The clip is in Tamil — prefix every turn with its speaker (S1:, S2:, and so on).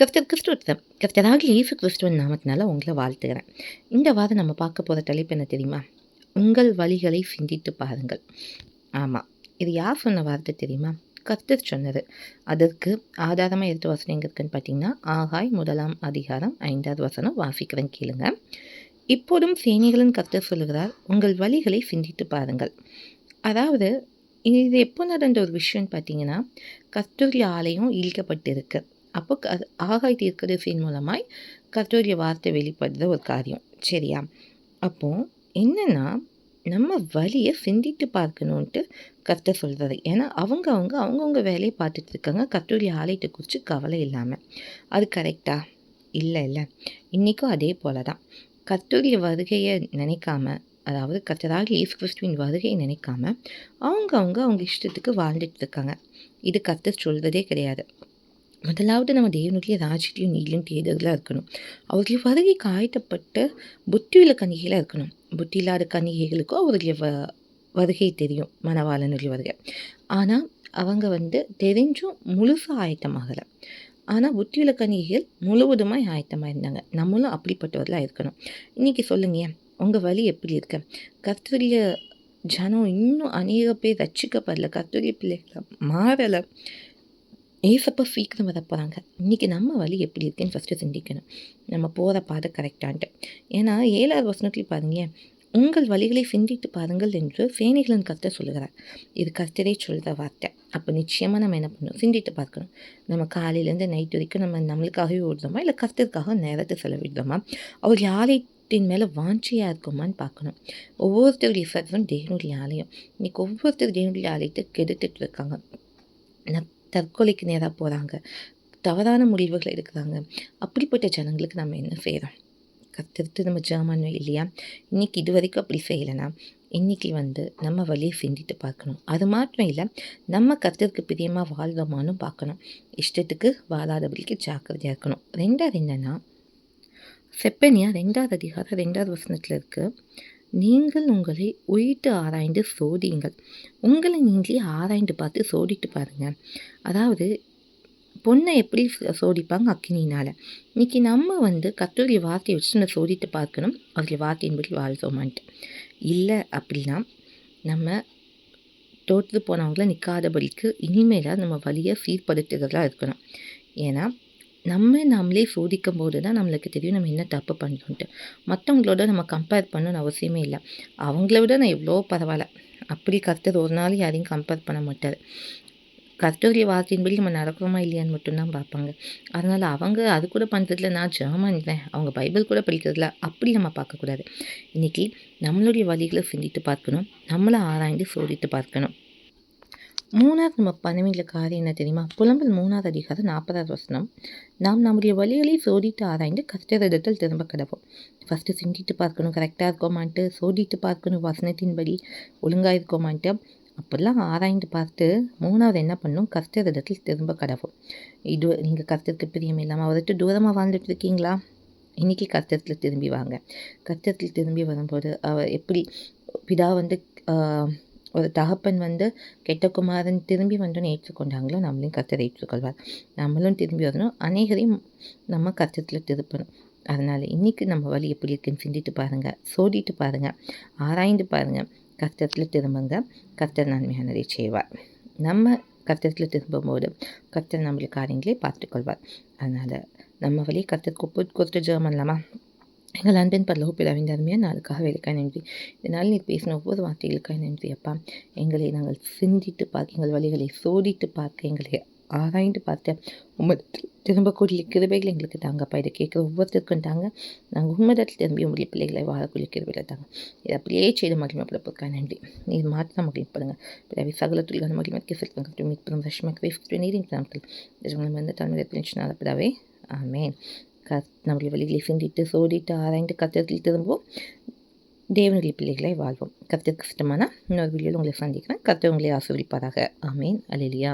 S1: கர்த்தர் கிறிஸ்துவ கர்த்தராக இயேசு கிறிஸ்துவன் நாமத்தினால உங்களை வாழ்த்துகிறேன். இந்த வாரம் நம்ம பார்க்க போகிற தலைப்பு என்ன தெரியுமா? உங்கள் வழிகளை சிந்தித்து பாருங்கள். ஆமாம் இது யார் சொன்ன வார்த்தை தெரியுமா? கர்த்தர் சொன்னது. அதற்கு ஆதாரமாக எடுத்து வசனம் எங்கே இருக்குன்னு பார்த்தீங்கன்னா ஆகாய் முதலாம் அதிகாரம் ஐந்தாவது வசனம் வாசிக்கிறேன் கேளுங்க. இப்போதும் சேனைகளின் கர்த்தர் சொல்லுகிறார் உங்கள் வழிகளை சிந்தித்து பாருங்கள். அதாவது இது எப்போ நடந்த ஒரு விஷயம்னு பார்த்தீங்கன்னா கஸ்தூரி ஆலயம் இழுக்கப்பட்டிருக்கு. அப்போ க ஆகாய் தீர்க்கதரிசியின் மூலமாய் கர்த்தருடைய வார்த்தை வெளிப்படுற ஒரு காரியம். சரியா? அப்போது என்னென்னா நம்ம வழியை சிந்தித்து பார்க்கணுன்ட்டு கர்த்த சொல்கிறது ஏன்னா அவங்க அவங்க அவங்கவுங்க வேலையை பார்த்துட்டு இருக்காங்க. கர்த்தருடைய ஆலயத்தை குறித்து கவலை இல்லாமல் அது கரெக்டா இல்லை இல்லை. இன்றைக்கும் அதே போல தான் கர்த்தருடைய வருகையை நினைக்காம அதாவது கர்த்தராக இயேசு கிறிஸ்துவின் வருகையை நினைக்காம அவங்க அவங்க அவங்க இஷ்டத்துக்கு வாழ்ந்துட்டு இருக்காங்க. இது கர்த்தர் சொல்கிறதே கிடையாது. முதலாவது நம்ம தேவனுடைய ராஜ்யத்தையும் நீலும் தேடுதலாக இருக்கணும். அவர்களுடைய வருகை காயத்தப்பட்ட புத்தியுள்ள கன்னிகையில் இருக்கணும். புத்தி இல்லாத கன்னிகைகளுக்கும் அவருடைய வ வருகை தெரியும் மணவாளனுடைய வருகை. ஆனால் அவங்க வந்து தெரிஞ்சும் முழுசாக ஆயத்தமாகலை. ஆனால் புத்தியுள்ள கன்னிகைகள் முழுவதுமாய் ஆயத்தமாக இருந்தாங்க. நம்மளும் அப்படிப்பட்டவர்களாக இருக்கணும். இன்றைக்கி சொல்லுங்க உங்கள் வழி எப்படி இருக்கு? கர்த்தரிய ஜனம் இன்னும் அநேக பேர் ரச்சிக்கப்படல கர்த்தரிய பிள்ளைகளை மாறலை. ஏசப்போ சீக்கிரம் வரப்போகிறாங்க இன்றைக்கி நம்ம வழி எப்படி இருக்குன்னு ஃபஸ்ட்டு சிந்திக்கணும். நம்ம போகிற பாதை கரெக்டான்ட்டு ஏன்னா ஏழாவது வசனத்தில் பாருங்க உங்கள் வழிகளை சிந்தித்து பாருங்கள் என்று சேனைகளின் கருத்தை சொல்லுகிறார். இது கர்த்தரே சொல்கிற வார்த்தை. அப்போ நிச்சயமாக நம்ம என்ன பண்ணணும்? சிந்தித்து பார்க்கணும். நம்ம காலையிலேருந்து நைட் வரைக்கும் நம்ம நம்மளுக்காகவே ஓடுதோமா? இல்லை கர்த்தருக்காக நேரத்தை செலவிடுதோமா? அவர் ஆலயத்தின் மேலே வாஞ்சியாக இருக்குமான்னு பார்க்கணும். ஒவ்வொருத்தருடைய சர்வம் தேவனுடைய ஆலயம். இன்றைக்கி ஒவ்வொருத்தர் தேவனுடைய ஆலயத்தை கெடுத்துட்டு இருக்காங்க. தற்கொலைக்கு நேராக போகிறாங்க தவறான முடிவுகள் எடுக்கிறாங்க. அப்படிப்பட்ட ஜனங்களுக்கு நம்ம என்ன செய்கிறோம் கத்திருத்து நம்ம ஜாமான் இல்லையா? இன்றைக்கி இது வரைக்கும் அப்படி செய்யலைன்னா இன்றைக்கி வந்து நம்ம வழியை சிந்திட்டு பார்க்கணும். அது மாத்திரம் இல்லை நம்ம கத்திற்கு பிரியமாக வாழ்வோமானு பார்க்கணும். இஷ்டத்துக்கு வாழாதபடிக்கு ஜாக்கிரதையாக இருக்கணும். ரெண்டாவது என்னென்னா செப்பனியா ரெண்டாவது அதிகாரம் ரெண்டாவது வசனத்தில் இருக்குது நீங்கள் உங்களை உயிட்டு ஆராய்ந்து சோதியுங்கள். உங்களை நீங்களே ஆராய்ந்து பார்த்து சோதிட்டு பாருங்கள் அதாவது பொண்ணை எப்படி சோதிப்பாங்க அக்னினால் இன்றைக்கி நம்ம வந்து கத்தோடைய வார்த்தையை வச்சு நான் சோதித்து பார்க்கணும். அவருடைய வார்த்தையின்படி வாழ்த்தோமான்ட்டு இல்லை அப்படின்னா நம்ம தோற்று போனவங்கள நிற்காதபடிக்கு இனிமேலாக நம்ம வழியை சீர்படுத்துகிறதா இருக்கணும். ஏன்னா நம்ம நம்மளே சோதிக்கும் போது தான் நம்மளுக்கு தெரியும் நம்ம என்ன தப்பு பண்ணுறோன்ட்டு மற்றவங்களோட நம்ம கம்பேர் பண்ணணும்னு அவசியமே இல்லை. அவங்கள விட நான் எவ்வளோ பரவாயில்ல. அப்படி கருத்தர் ஒரு நாள் யாரையும் கம்பேர் பண்ண மாட்டார். கர்த்தருடைய வார்த்தையின்படி நம்ம நடக்கிறோமா இல்லையான்னு மட்டும்தான் பார்ப்பாங்க. அதனால் அவங்க அது கூட பண்ணுறதுல நான் ஜெர்மன் அவங்க பைபிள் கூட படிக்கிறதுல அப்படி நம்ம பார்க்கக்கூடாது. இன்றைக்கி நம்மளுடைய வழிகளை சிந்தித்து பார்க்கணும். நம்மளை ஆராய்ந்து சோதித்து பார்க்கணும். மூணாவது நம்ம பண்ண காரியம் என்ன தெரியுமா? புலம்பல் மூணாவது அதிகாரம் நாற்பதாவது வசனம். நாம் நம்முடைய வழிகளை சோதிட்டு ஆராய்ந்து கஷ்டரிடத்தில் திரும்ப கிடப்போம் ஃபஸ்ட்டு சிந்திட்டு பார்க்கணும் கரெக்டாக இருக்கோமான்ட்டு சோதிட்டு பார்க்கணும் வசனத்தின்படி ஒழுங்காக இருக்கோமான்ட்டு அப்படிலாம் ஆராய்ந்து பார்த்து மூணாவது என்ன பண்ணும்? கஷ்டரிடத்தில் திரும்ப கிடப்போம் இது நீங்கள் கஷ்டத்துக்கு பிரியம் இல்லாமல் அவர்கிட்ட தூரமாக வாழ்ந்துட்டு இருக்கீங்களா? இன்றைக்கி கஷ்டத்தில் திரும்பி வாங்க. கஷ்டத்தில் திரும்பி வரும்போது அவர் எப்படி பிதா வந்து ஒரு தகப்பன் வந்து கெட்ட குமாரன் திரும்பி வந்தோன்னு ஏற்றுக்கொண்டாங்களோ நம்மளையும் கத்தரை ஏற்றுக்கொள்வார். நம்மளும் திரும்பி வரணும். அநேகரையும் நம்ம கத்தத்தில் திருப்பணும். அதனால் இன்றைக்கி நம்ம வழி எப்படி இருக்குன்னு சிந்திட்டு பாருங்கள் சோடிட்டு பாருங்கள் ஆராய்ந்து பாருங்கள் கஷ்டத்தில் திரும்புங்க. கர்த்தர் நன்மையானதை செய்வார். நம்ம கஷ்டத்தில் திரும்பும்போது கர்த்தர் நம்மளுக்கு காரியங்களே பார்த்துக்கொள்வார். அதனால் நம்ம வழி கர்த்தர் குப்பு கொடுத்து ஜெபம் பண்ணலாமா? எங்கள் அன்பின் பரலோக பிதாவின் தருமையாக நாளுக்காக வேலைக்காய் நன்றி இதனால் நீ பேசின ஒவ்வொரு வார்த்தைகளுக்காக நன்றி அப்பா எங்களை நாங்கள் சிந்தித்து பார்க்க எங்கள் வழிகளை சோதித்து பார்க்க எங்களை ஆராய்ந்து பார்த்த உம்மதத்தில் திரும்பக்கூடிய கிருபைகள் எங்களுக்கு தாங்கப்பா இதை கேட்குற ஒவ்வொருத்தருக்கும் தாங்க நாங்கள் உம்மதத்தில் திரும்பி உங்களுடைய பிள்ளைகளை வாழக்கூடிய கிருபையில் தாங்க இதை அப்படியே செய்து மகிமைப்படுப்பதற்காக நன்றி நீர் மாற்ற மகிழ்ப்படுங்க பிறவி சகல துளிகான மகிழ்மதிக்க செலுத்துங்க மீட்புறம் ரஷ்மக்கு நீரின் நாமத்தில் வந்து நாள் பிதாவே ஆமேன் க நம்முடைய வழிகளை சிந்திட்டு சோதிட்டு ஆராய்ந்து கத்திரத்தில் திரும்புவோம். தேவனுடைய பிள்ளைகளை வாழ்வோம். கத்திற்கு கஷ்டமான இன்னொரு வீடியோவில் உங்களை சந்திக்கிறேன். கத்திர உங்களை ஆசிரியப்பாராக ஆமீன். அலிலியா